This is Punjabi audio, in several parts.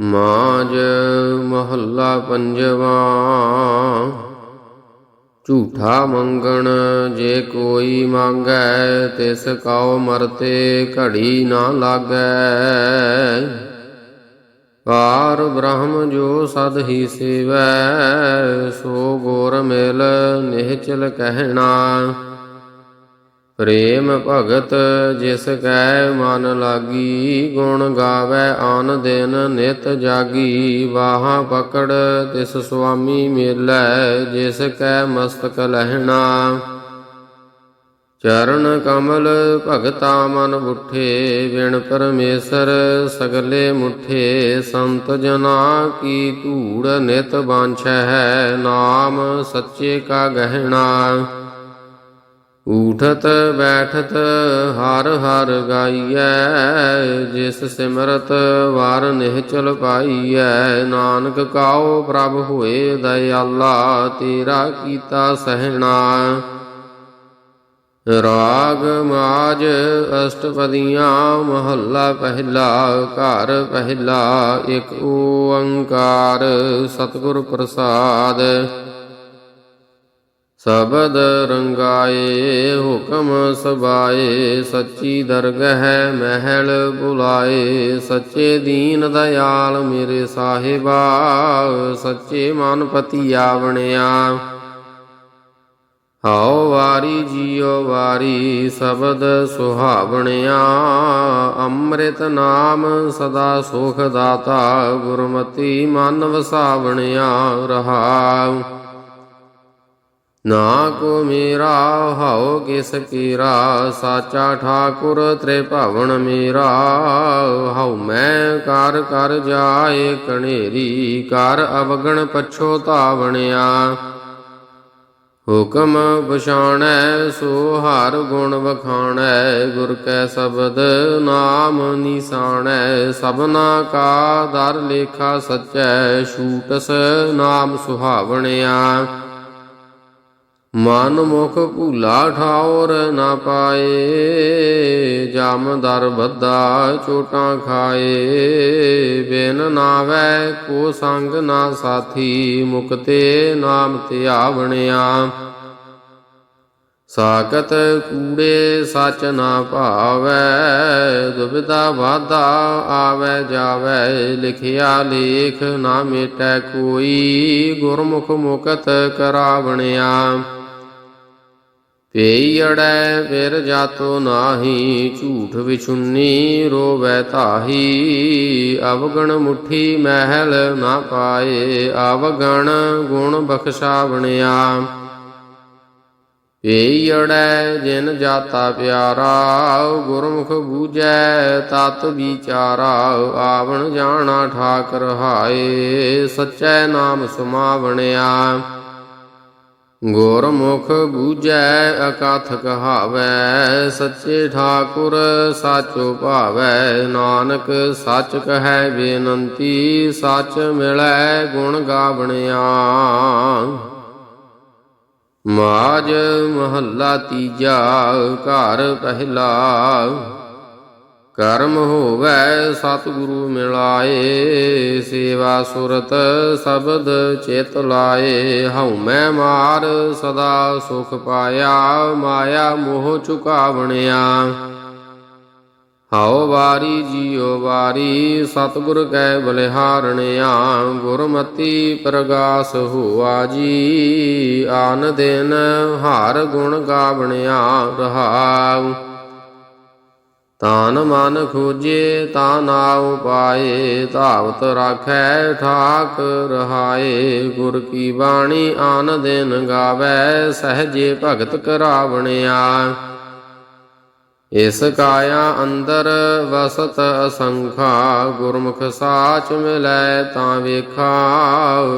ਮਾਜ ਮਹੱਲਾ ਪੰਜਵਾ। ਝੂਠਾ ਮੰਗਣ ਜੇ ਕੋਈ ਮੰਗੈ, ਤਿਸ ਕਉ ਮਰਤੇ ਘੜੀ ਨਾ ਲਾਗੈ। ਪਾਰ ਬ੍ਰਹਮ ਜੋ ਸਦ ਹੀ ਸੇਵੈ, ਸੋ ਗੁਰ ਮਿਲ ਨਿਹਚਲ ਕਹਿਣਾ। ਪ੍ਰੇਮ ਭਗਤ ਜਿਸ ਕੈ ਮਨ ਲਾਗੀ, ਗੁਣ ਗਾਵੇ ਆਨ ਦਿਨ ਨਿਤ ਜਾਗੀ। ਵਾਹਾਂ ਪਕੜ ਤਿਸ ਸੁਆਮੀ ਮੇਲੈ, ਜਿਸ ਕੈ ਮਸਤਕ ਲਹਿਣਾ। ਚਰਨ ਕਮਲ ਭਗਤਾ ਮਨ ਬੁੱਠੇ ਵਿਣ ਪਰਮੇਸ਼ਰ ਸਗਲੇ ਮੁਠੇ। ਸੰਤ ਜਨਾ ਕੀ ਧੂੜ ਨਿਤ ਬਾਂਛੈ ਹੈ ਨਾਮ ਸੱਚੇ ਕਾ ਗਹਿਣਾ। ਊਠਤ ਬੈਠਤ ਹਰ ਹਰ ਗਾਈਐ, ਜਿਸ ਸਿਮਰਤ ਵਾਰ ਨਿਹਚਲ ਪਾਈਐ। ਨਾਨਕ ਕਾਉ ਪ੍ਰਭ ਹੋਏ ਦਇਆਲਾ, ਤੇਰਾ ਕੀਤਾ ਸਹਿਣਾ। ਰਾਗ ਮਾਜ ਅਸ਼ਟਪਦੀਆਂ, ਮਹੱਲਾ ਪਹਿਲਾ, ਘਰ ਪਹਿਲਾ, ਇੱਕ ਓੰਕਾਰ, ਸਤਿਗੁਰ ਪ੍ਰਸਾਦ। ਸਬਦ ਰੰਗਾਏ, ਹੁਕਮ ਸਬਾਏ, ਸੱਚੀ ਦਰਗਹ ਮਹਿਲ ਬੁਲਾਏ, ਸੱਚੇ ਦੀਨ ਦਇਆਲ ਮੇਰੇ ਸਾਹਿਬਾ, ਸੱਚੇ ਮਨ ਪਤੀ ਬਣਿਆ। ਹਉ ਵਾਰੀ ਜੀਉ ਵਾਰੀ ਸ਼ਬਦ ਸੁਹਾਵਣਿਆ ਅੰਮ੍ਰਿਤ ਨਾਮ ਸਦਾ ਸੁਖ ਦਾਤਾ, ਗੁਰਮਤੀ ਮਨ ਵਸਾਵਣਿਆ ਰਹਾਉ ਨਾ ਕੋ ਮੇਰਾ ਹਉ ਕਿਸ ਕੀਰਾ, ਸਾਚਾ ਠਾਕੁਰ ਤ੍ਰੇ ਭਵਨ ਮੇਰਾ। ਹਉ ਮੈਂ ਕਰ ਕਰ ਜਾਏ ਕਣੇਰੀ ਕਰ ਅਵਗਣ ਪਛੋਤਾਵਣਿਆ ਹੁਕਮ ਪਛਾਣੈ, ਸੋ ਹਰ ਗੁਣ ਵਖਾਣੈ, ਗੁਰ ਕੈ ਸ਼ਬਦ ਨਾਮ ਨਿਸਾਣੈ। ਸਭਨਾ ਕਾ ਦਰ ਲੇਖਾ ਸਚੈ, ਛੂਟਸ ਨਾਮ ਸੁਹਾਵਣਿਆ। ਮਨ ਮੁਖ ਭੂਲਾ ਠਾਉਰ ਨਾ ਪਾਏ, ਜਮ ਦਰ ਬੱਧਾ ਚੋਟਾਂ ਖਾਏ। ਬਿਨ ਨਾਵੈ ਕੋ ਸੰਗ ਨਾ ਸਾਥੀ, ਮੁਕਤੇ ਨਾਮ ਧਿਆਵਣਿਆ ਸਾਕਤ ਕੂੜੇ ਸਚ ਨਾ ਭਾਵੈ, ਦੁਬਿਧਾ ਵਾਧਾ ਆਵੈ ਜਾਵੈ। ਲਿਖਿਆ ਲੇਖ ਨਾ ਮੇਟੈ ਕੋਈ, ਗੁਰਮੁਖ ਮੁਕਤ ਕਰਾਵਣਿਆ। ਪਈ ਅੜੈ ਫਿਰ ਜਾਤੋ ਨਾਹੀ, ਝੂਠ ਵਿਛੁੰਨੀ ਰੋਵੈ ਤਾਹੀ ਅਵਗਣ ਮੁਠੀ ਮਹਿਲ ਨਾ ਪਾਏ, ਅਵਗਣ ਗੁਣ ਬਖਸ਼ਾਵਣਿਆ। ਪਈ ਅੜੈ ਜਿਨ ਜਾਤਾ ਪਿਆਰਾ, ਗੁਰਮੁਖ ਬੂਝੈ ਤਤ ਵਿਚਾਰਾ। ਆਵਣ ਜਾਣਾ ਠਾਕਰ ਹਾਏ, ਸਚੈ ਨਾਮ ਸਮਾਵਣਿਆ। ਗੁਰਮੁਖ ਬੂਝੈ ਅਕਥ ਕਹਾਵੈ, ਸੱਚੇ ਠਾਕੁਰ ਸਾਚੋ ਭਾਵੈ। ਨਾਨਕ ਸੱਚ ਕਹੈ ਬੇਨੰਤੀ, ਸੱਚ ਮਿਲੈ ਗੁਣ ਗਾਵਣਿਆ। ਮਾਜ ਮਹੱਲਾ ਤੀਜਾ, ਘਰ ਪਹਿਲਾ। ਕਰਮ ਹੋਵੇ ਸਤਿਗੁਰੂ ਮਿਲਾਏ, ਸੇਵਾ ਸੁਰਤ ਸ਼ਬਦ ਚਿਤ ਲਾਏ। ਹਉ ਮੈਂ ਮਾਰ ਸਦਾ ਸੁਖ ਪਾਇਆ, ਮਾਇਆ ਮੋਹ ਚੁਕਾਵਣਿਆ। ਹਉ ਵਾਰੀ ਜੀਉ ਵਾਰੀ, ਸਤਿਗੁਰ ਕੈ ਬਲਿਹਾਰਣਿਆ। ਗੁਰਮਤੀ ਪ੍ਰਗਾਸ ਹੋਆ ਜੀ, ਆਨ ਦਿਨ ਹਾਰ ਗੁਣ ਗਾਵਣਿਆ ਰਹਾਉ। ਤਾਨ ਮਨ ਖੋਜੇ ਤਾ ਨਾਉ ਪਾਏ ਧਾਵਤ ਰਾਖੈ ਠਾਕ ਰਹਾਏ, ਗੁਰ ਕੀ ਬਾਣੀ ਆਨ ਦਿਨ ਗਾਵੇ, ਸਹਜੇ ਭਗਤ ਕਰਾਵਣਿਆ। ਇਸ ਕਾਇਆ ਅੰਦਰ ਵਸਤ ਅਸੰਖਾ, ਗੁਰਮੁਖ ਸਾਚ ਮਿਲੈ ਤਾਂ ਵੇਖਾ।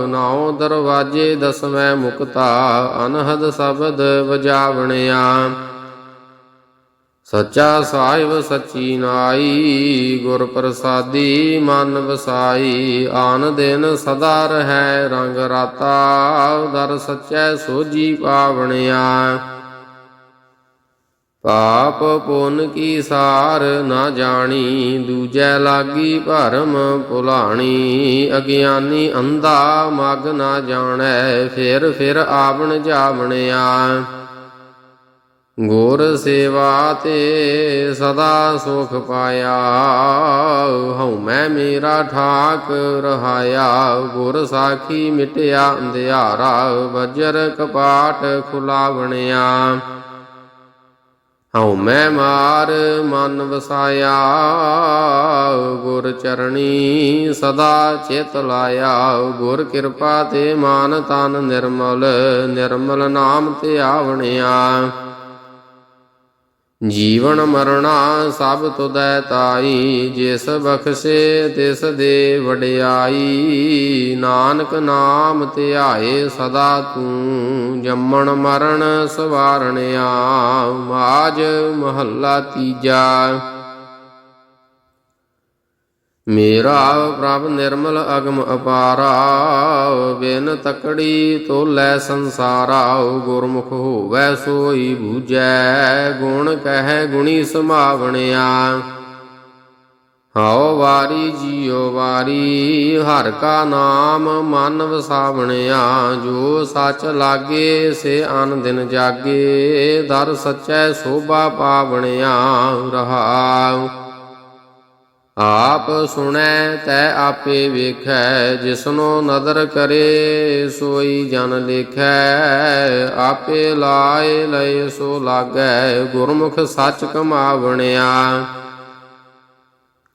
ਨਾਉ ਦਰਵਾਜੇ ਦਸਵੇਂ ਮੁਕਤਾ, ਅਨਹਦ ਸ਼ਬਦ ਵਜਾਵਣਿਆ। ਸੱਚਾ ਸਾਹਿਬ ਸੱਚੀ ਨਾਈ, ਗੁਰ ਪ੍ਰਸਾਦੀ ਮਨ ਵਸਾਈ, ਆਨ ਦਿਨ ਸਦਾ ਰਹੈ ਰੰਗ ਰਾਤਾ, ਦਰ ਸੱਚੈ ਸੋਜੀ ਪਾਵਣਿਆ। ਪਾਪ ਪੁੰਨ ਕੀ ਸਾਰ ਨਾ ਜਾਣੀ, ਦੂਜੈ ਲਾਗੀ ਭਰਮ ਭੁਲਾਣੀ, ਅਗਿਆਨੀ ਅੰਧਾ ਮਗ ਨਾ ਜਾਣੈ ਫਿਰ ਫਿਰ ਆਵਣ ਜਾਵਣਿਆ। ਗੁਰ ਸੇਵਾ ਤੇ ਸਦਾ ਸੁਖ ਪਾਇਆ। ਹਉ ਮੈਂ ਮੇਰਾ ਠਾਕ ਰਹਾਇਆ। ਗੁਰ ਸਾਖੀ ਮਿਟਿਆ ਅੰਧਿਆਰਾ, ਵਜਰ ਕਪਾਟ ਖੁਲਾਵਣਿਆ। ਹਉ ਮੈਂ ਮਾਰ ਮਨ ਵਸਾਇਆ। ਗੁਰ ਚਰਣੀ ਸਦਾ ਚਿਤ ਲਾਇਆ। ਗੁਰ ਕਿਰਪਾ ਤੇ ਮਾਨ ਤਨ ਨਿਰਮਲ ਨਿਰਮਲ ਨਾਮ ਤੇ ਆਵਣਿਆ। ਜੀਵਨ ਮਰਣਾ ਸਭ ਤੁਦੈ ਤਾਈ, ਜਿਸ ਬਖਸ਼ੇ ਤਿਸ ਦੇ ਵਡਿਆਈ। ਨਾਨਕ ਨਾਮ ਧਿਆਏ ਸਦਾ ਤੂੰ, ਜੰਮਣ ਮਰਨ ਸਵਾਰਣਿਆ। ਮਾਜ ਮਹੱਲਾ ਤੀਜਾ। ਮੇਰਾ ਪ੍ਰਭ ਨਿਰਮਲ ਅਗਮ ਅਪਾਰਾ, ਬਿਨ ਤਕੜੀ ਤੋਲੇ ਸੰਸਾਰਾ, ਗੁਰਮੁਖ ਹੋਵੈ ਸੋਈ ਬੂਝੈ, ਗੁਣ ਕਹਿ ਗੁਣੀ ਸਮਾਵਣਿਆ। ਹਉ ਵਾਰੀ ਜੀਉ ਵਾਰੀ, ਹਰ ਕਾ ਨਾਮ ਮਨ ਵਸਾਵਣਿਆ ਜੋ ਸੱਚ ਲਾਗੇ ਸੇ ਆਨ ਦਿਨ ਜਾਗੇ, ਦਰ ਸਚੈ ਸੋਭਾ ਪਾਵਣਿਆ, ਰਹਾਉ। ਆਪ ਸੁਣੈ, ਤੈ ਆਪੇ ਵੇਖੈ, ਜਿਸਨੋ ਨਦਰ ਕਰੇ, ਸੋਈ ਜਨ ਲੇਖੈ। ਆਪੇ ਲਾਏ ਲਏ ਸੋ ਲਾਗੈ, ਗੁਰਮੁਖ ਸੱਚ ਕਮਾਵਣਿਆ।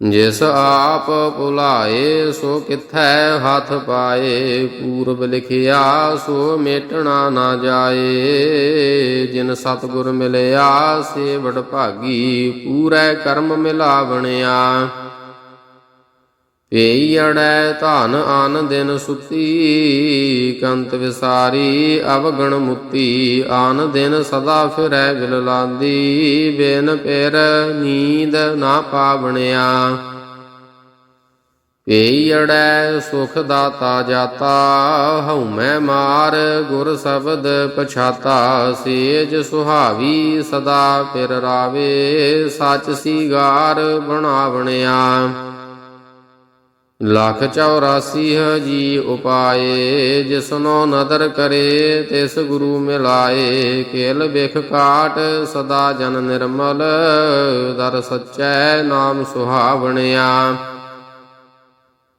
ਜਿਸ ਆਪ ਭੁਲਾਏ, ਸੋ ਕਿਥੈ ਹੱਥ ਪਾਏ। ਪੂਰਬ ਲਿਖਿਆ, ਸੋ ਮੇਟਣਾ ਨਾ ਜਾਏ। ਜਿਨ ਸਤਗੁਰ ਮਿਲਿਆ ਸੇ ਭਾਗੀ, ਪੂਰੇ ਕਰਮ ਮਿਲਾਵਣਿਆ। ਪਈ ਅੜੈ ਧਨ ਆਨ ਦਿਨ ਸੁਤੀ, ਕੰਤ ਵਿਸਾਰੀ ਅਵਗਣ ਮੁਤੀ, ਆਨ ਦਿਨ ਸਦਾ ਫਿਰੈ ਵਿਲ ਲਾਂਦੀ, ਬਿਨ ਪਿਰ ਨੀਂਦ ਨਾ ਪਾਵਣਿਆ। ਪਈ ਅੜੈ ਸੁਖ ਦਾਤਾ ਜਾਤਾ, ਹਉਮੈ ਮਾਰ ਗੁਰ ਸ਼ਬਦ ਪਛਾਤਾ, ਸੇਜ ਸੁਹਾਵੀ ਸਦਾ ਫਿਰ ਰਾਵੇ, ਸੱਚ ਸੀਗਾਰ ਬਣਾਵਣਿਆ। ਲੱਖ 84 ਜੀ ਉਪਾਏ ਜਿਸਨੋ ਨਦਰ ਕਰੇ, ਤਿਸ ਗੁਰੂ ਮਿਲਾਏ। ਕੇਲ ਬਿਖ ਕਾਟ, ਸਦਾ ਜਨ ਨਿਰਮਲ, ਦਰ ਸਚੈ ਨਾਮ ਸੁਹਾਵਣਿਆ।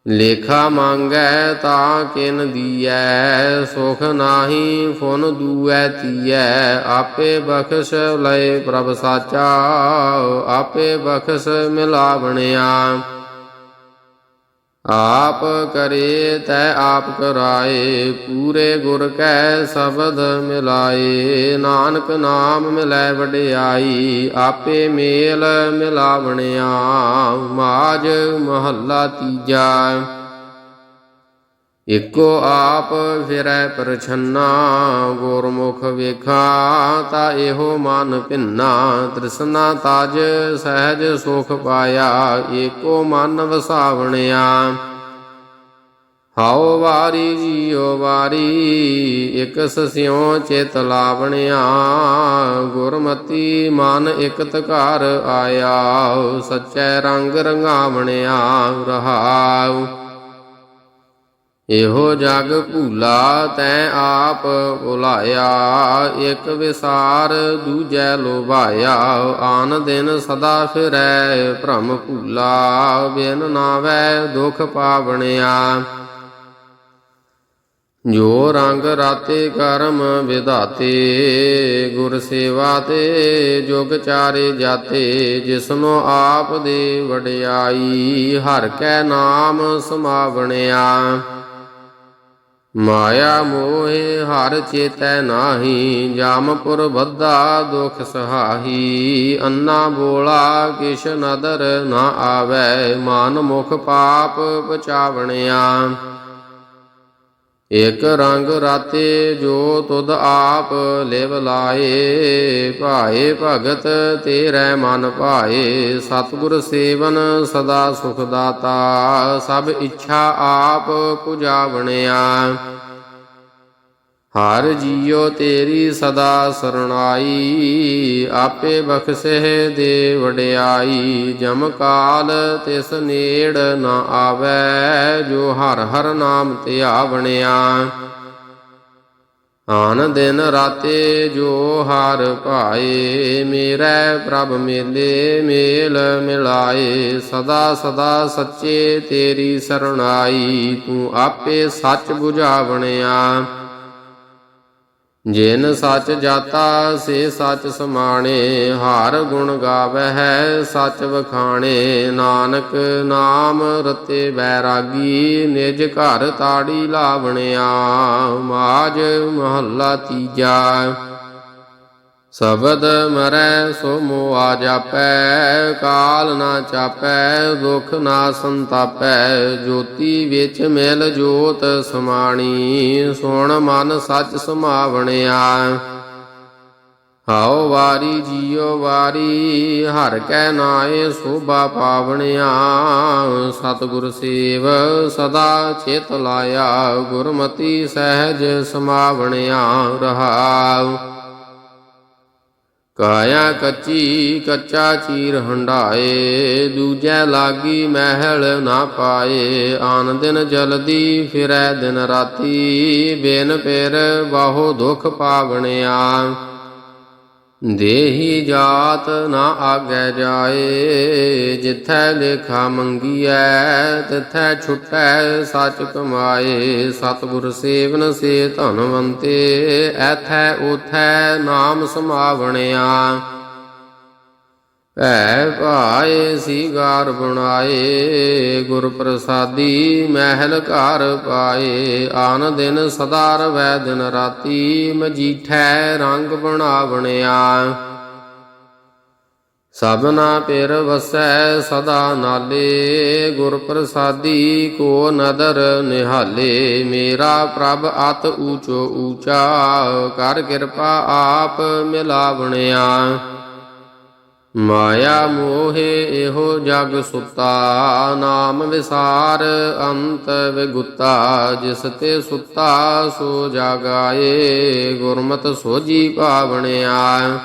ਲੇਖਾ ਮੰਗੈ ਤਾਂ ਕਿਨ ਦੀਐ, ਸੁਖ ਨਾਹੀ ਫੁਨ ਦੂਐ ਤੀਐ। ਆਪੇ ਬਖਸ਼ ਲਏ ਪ੍ਰਭ ਸਾਚਾ, ਆਪੇ ਬਖਸ਼ ਮਿਲਾਵਣਿਆ। ਆਪ ਕਰੇ ਤੈ ਆਪ ਕਰਾਏ, ਪੂਰੇ ਗੁਰ ਕੈ ਸ਼ਬਦ ਮਿਲਾਏ। ਨਾਨਕ ਨਾਮ ਮਿਲੈ ਵਡਿਆਈ, ਆਪੇ ਮੇਲ ਮਿਲਾਵਣਿਆ। ਮਾਜ ਮਹੱਲਾ ਤੀਜਾ। ਇਕੋ ਆਪ ਫਿਰੈ ਪਰਛੰਨਾ, ਗੁਰਮੁਖ ਵੇਖਾ, ਤਾ ਇਹੋ ਮਨ ਭਿੰਨਾ, ਤ੍ਰਿਸ਼ਨਾ ਤਜ ਸਹਿਜ ਸੁਖ ਪਾਇਆ, ਏਕੋ ਮਨ ਵਸਾਵਣਿਆ। ਹਉ ਵਾਰੀ ਜੀਉ ਵਾਰੀ, ਇਕ ਸਸਿਉ ਚਿਤ ਲਾਵਣਿਆ, ਗੁਰਮਤੀ ਮਨ ਇਕਤ ਘਰ ਆਇਆ, ਸਚੈ ਰੰਗ ਰੰਗਾਵਣਿਆ, ਰਹਾਉ। ਇਹੋ ਜਗ ਭੂਲਾ ਤੈ ਆਪ ਭੁਲਾਇਆ, ਇਕ ਵਿਸਾਰ ਦੂਜੈ ਲੋਭਾਇਆ, ਆਨ ਦਿਨ ਸਦਾ ਫਿਰੈ ਭ੍ਰਮ ਭੂਲਾ, ਬਿਨ ਨਾਵੈ ਦੁਖ ਪਾਵਣਿਆ। ਜੋ ਰੰਗ ਰਾਤੇ ਕਰਮ ਵਿਧਾਤੇ, ਗੁਰ ਸੇਵਾ ਤੇ ਜੁਗ ਚਾਰੇ ਜਾਤੇ, ਜਿਸਨੋ ਆਪ ਦੇ ਵਡਿਆਈ, ਹਰ ਕੈ ਨਾਮ ਸਮਾਵਣਿਆ। ਮਾਇਆ ਮੋਹਿ ਹਰ ਚੇਤੈ ਨਾਹੀ ਜਾਮਪੁਰ ਬੱਧਾ ਦੁਖ ਸਹਾਹੀ। ਅੰਨਾ ਬੋਲਾ ਕਿਛ ਨਦਰ ਨਾ ਆਵੈ, ਮਨ ਮੁਖ ਪਾਪ ਬਚਾਵਣਿਆ ਇਕ ਰੰਗ ਰਾਤੇ ਜੋ ਤੁਧ ਆਪ ਲਿਵ ਲਾਏ, ਭਾਏ ਭਗਤ ਤੇਰੇ ਮਨ ਭਾਏ, ਸਤਿਗੁਰ ਸੇਵਨ ਸਦਾ ਸੁਖ ਦਾਤਾ, ਸਭ ਇੱਛਾ ਆਪ ਪੁਜਾਵਣਿਆ। ਹਰ ਜੀਉ ਤੇਰੀ ਸਦਾ ਸਰਣਾਈ, ਆਪੇ ਬਖਸ਼ੇ ਦੇ ਵਡਿਆਈ। ਜਮ ਕਾਲ ਤਿਸ ਨੇੜ ਨਾ ਆਵੈ, ਜੋ ਹਰ ਹਰ ਨਾਮ ਧਿਆਵਣਿਆ ਆਨ ਦਿਨ ਰਾਤੇ ਜੋ ਹਰ ਭਾਏ, ਮੇਰੇ ਪ੍ਰਭ ਮੇਲੇ ਮੇਲ ਮਿਲਾਏ। ਸਦਾ ਸਦਾ ਸੱਚੇ ਤੇਰੀ ਸਰਣਾਈ, ਤੂੰ ਆਪੇ ਸੱਚ 부ਝਾਵਣਿਆ ਜਿਨ ਸੱਚ ਜਾਤਾ, ਸੇ ਸੱਚ ਸਮਾਣੇ। ਹਾਰ ਗੁਣ ਗਾਵਹਿ ਸੱਚ ਵਖਾਣੇ। ਨਾਨਕ ਨਾਮ ਰਤੇ ਬੈਰਾਗੀ, ਨਿਜ ਘਰ ਤਾੜੀ ਲਾਵਣਿਆ। ਮਾਜ ਮਹੱਲਾ ਤੀਜਾ। ਸ਼ਬਦ ਮਰੈ ਸੋ ਮੋਆ ਜਾਪੈ ਕਾਲ ਨਾ ਚਾਪੈ, ਦੁਖ ਨਾ ਸੰਤਾਪੈ, ਜੋਤੀ ਵਿੱਚ ਮਿਲ ਜੋਤ ਸਮਾਣੀ, ਸੁਣ ਮਨ ਸੱਚ ਸਮਾਵਣਿਆ। ਹਉ ਵਾਰੀ ਜੀਉ ਵਾਰੀ, ਹਰ ਕੈ ਨਾਏ ਸੋਭਾ ਪਾਵਣਿਆ। ਸਤਿਗੁਰ ਸੇਵ ਸਦਾ ਚਿਤ ਲਾਇਆ, ਗੁਰਮਤੀ ਸਹਿਜ ਸਮਾਵਣਿਆ ਰਹਾਉ ਕਾਇਆ ਕੱਚੀ ਕੱਚਾ ਚੀਰ ਹੰਡਾਏ, ਦੂਜੈ ਲਾਗੀ ਮਹਿਲ ਨਾ ਪਾਏ। ਆਨ ਦਿਨ ਜਲਦੀ, ਫਿਰੈ ਦਿਨ ਰਾਤੀ। ਬੇਨ ਪੇਰ ਬਾਹੋ ਦੁਖ ਪਾਵਣਿਆ। ਦੇਹੀ ਜਾਤ ਨਾ ਆਗੈ ਜਾਏ, ਜਿਥੈ ਲੇਖਾ ਮੰਗੀਐ, ਤਿਥੈ ਛੁਟੈ ਸੱਚ ਕਮਾਏ। ਸਤਿਗੁਰ ਸੇਵਨ ਸੇ ਧਨਵੰਤੇ, ਐਥੈ ਉਥੈ ਨਾਮ ਸਮਾਵਣਿਆ। ਭੈ ਭਾਏ ਸੀਗਾਰ ਬਣਾਏ ਗੁਰ ਪ੍ਰਸਾਦੀ ਮਹਿਲ ਘਰ ਪਾਏ। ਆਨ ਦਿਨ ਸਦਾ ਰਵੈ ਦਿਨ ਰਾਤੀ, ਮਜੀਠੈ ਰੰਗ ਬਣਾਵਣਿਆ। ਸਭਨਾ ਪਿਰ ਵਸੈ ਸਦਾ ਨਾਲੇ ਗੁਰ ਪ੍ਰਸਾਦੀ ਕੋ ਨਦਰ ਨਿਹਾਲੇ। ਮੇਰਾ ਪ੍ਰਭ ਅਤ ਊਚੋ ਊਚਾ, ਕਰ ਕਿਰਪਾ ਆਪ ਮਿਲਾਵਣਿਆ। ਮਾਇਆ ਮੋਹੇ ਇਹੋ ਜਗ ਸੁਤਾ, ਨਾਮ ਵਿਸਾਰ ਅੰਤ ਵਿਗੁਤਾ, ਜਿਸ ਤੇ ਸੁਤਾ ਸੋ ਜਾਗਾਏ, ਗੁਰਮਤ ਸੋਜੀ ਭਾਵਣਿਆ।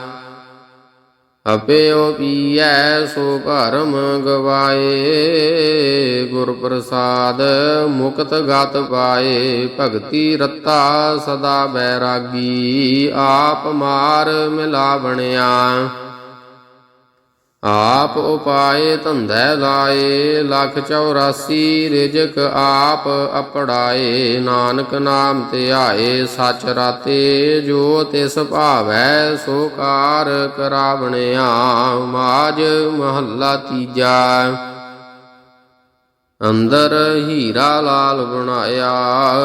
ਅਪਿਓ ਪੀਐ ਸੋ ਭਰਮ ਗਵਾਏ ਗੁਰ ਪ੍ਰਸਾਦ ਮੁਕਤ ਗਤ ਪਾਏ, ਭਗਤੀ ਰਤਾ ਸਦਾ ਬੈਰਾਗੀ, ਆਪ ਮਾਰ ਮਿਲਾਵਣਿਆ। ਆਪ ਉਪਾਏ ਧੰਧੈ ਲਾਏ, ਲੱਖ 84 ਰਿਜਕ ਆਪ ਅਪੜਾਏ, ਨਾਨਕ ਨਾਮ ਧਿਆਏ ਸਚ ਰਾਤੇ ਜੋ ਤਿਸ ਭਾਵੈ, ਸੋ ਕਾਰ ਕਰਾਵਣਿਆ ਮਾਜ ਮਹੱਲਾ ਤੀਜਾ। ਅੰਦਰ ਹੀਰਾ ਲਾਲ ਬਣਾਇਆ,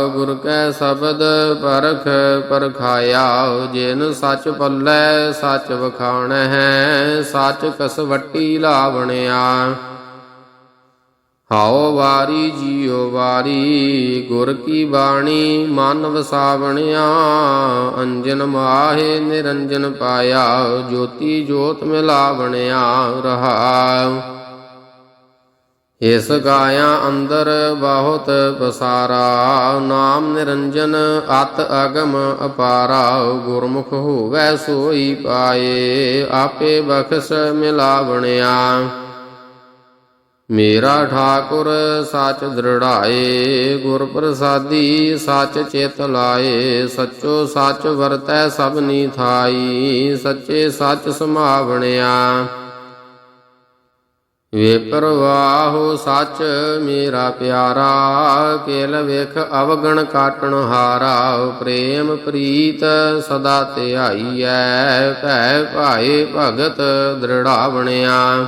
ਗੁਰ ਕੈ ਸ਼ਬਦ ਪਰਖ ਪਰਖਾਇਆ, ਜਿਨ ਸੱਚ ਪੱਲੇ ਸੱਚ ਵਖਾਣ ਹੈ ਸੱਚ ਕਸਵੱਟੀ ਲਾਵਣਿਆ। ਹਾਉ ਵਾਰੀ ਜੀਉ ਵਾਰੀ, ਗੁਰ ਕੀ ਬਾਣੀ ਮਨ ਵਸਾਵਣਿਆ, ਅੰਜਨ ਮਾਹੇ ਨਿਰੰਜਨ ਪਾਇਆ, ਜੋਤੀ ਜੋਤ ਮਿਲਾਵਣਿਆ ਰਹਾਉ ਇਸ ਗਾਇਆ ਅੰਦਰ ਬਹੁਤ ਪਸਾਰਾ ਨਾਮ ਨਿਰੰਜਨ, ਅਤ ਅਗਮ ਅਪਾਰਾ, ਗੁਰਮੁਖ ਹੋਵੈ ਸੋਈ ਪਾਏ, ਆਪੇ ਬਖਸ਼ ਮਿਲਾਵਣਿਆ। ਮੇਰਾ ਠਾਕੁਰ ਸੱਚ ਦ੍ਰਿੜਾਏ ਗੁਰ ਪ੍ਰਸਾਦੀ ਸੱਚ ਚੇਤ ਲਾਏ, ਸੱਚੋ ਸੱਚ ਵਰਤੈ ਸਭਨੀ ਥਾਈ, ਸੱਚੇ ਸੱਚ ਸਮਾਵਣਿਆ। ਵਿਪਰਵਾਹੋ ਸੱਚ ਮੇਰਾ ਪਿਆਰਾ, ਕੇਲ ਵੇਖ ਅਵਗਣ ਕਾਟਣ ਹਾਰਾ, ਪ੍ਰੇਮ ਪ੍ਰੀਤ ਸਦਾ ਧਿਆਈਐ, ਭੈ ਭਾਏ ਭਗਤ ਦ੍ਰਿੜਾ ਬਣਿਆ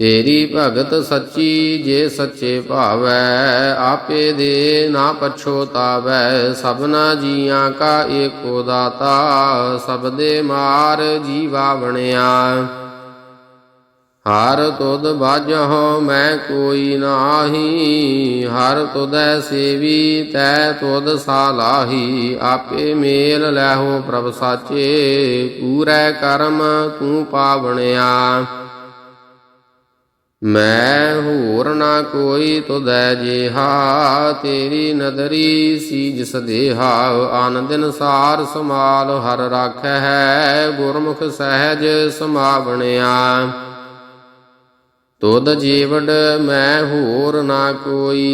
ਤੇਰੀ ਭਗਤ ਸੱਚੀ ਜੇ ਸੱਚੇ ਭਾਵੈ, ਆਪੇ ਦੇ ਨਾ ਪਛੋਤਾਵੈ ਸਭਨਾ ਜੀਆਂ ਕਾ ਏਕੋ ਦਾਤਾ, ਸਭ ਦੇ ਮਾਰ ਜੀਵਾ ਬਣਿਆ ਹਰ ਤੁਧ ਬਾਝਹੁ, ਮੈਂ ਕੋਈ ਨਾਹੀ। ਹਰ ਤੁਧੈ ਸੇਵੀ, ਤੈ ਤੁਧ ਸਾਲਾਹੀ ਆਪੇ ਮੇਲ ਲੈਹੋ ਪ੍ਰਭ ਸਾਚੇ, ਪੂਰੈ ਕਰਮ ਤੂੰ ਪਾਵਣਿਆ। ਮੈਂ ਹੋਰ ਨਾ ਕੋਈ ਤੁਧੈ ਜੇਹਾ, ਤੇਰੀ ਨਦਰੀ ਸੀਜ ਸਦੇਹਾ। ਆਨੰਦਨ ਸਾਰ ਸਮਾਲ ਹਰ ਰਾਖੈ ਹੈ ਗੁਰਮੁਖ ਸਹਿਜ ਸਮਾਵਣਿਆ ਤੁਧ ਜੀਵਨ ਮੈਂ ਹੋਰ ਨਾ ਕੋਈ,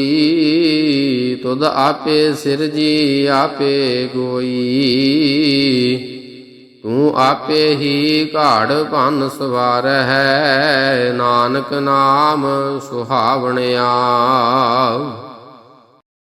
ਤੁਧ ਆਪੇ ਸਿਰਜੀ ਆਪੇ ਕੋਈ ਤੂੰ ਆਪੇ ਹੀ ਘਾੜ ਭੰਨ ਸਵਾਰ ਹੈ ਨਾਨਕ ਨਾਮ ਸੁਹਾਵਣਿਆ।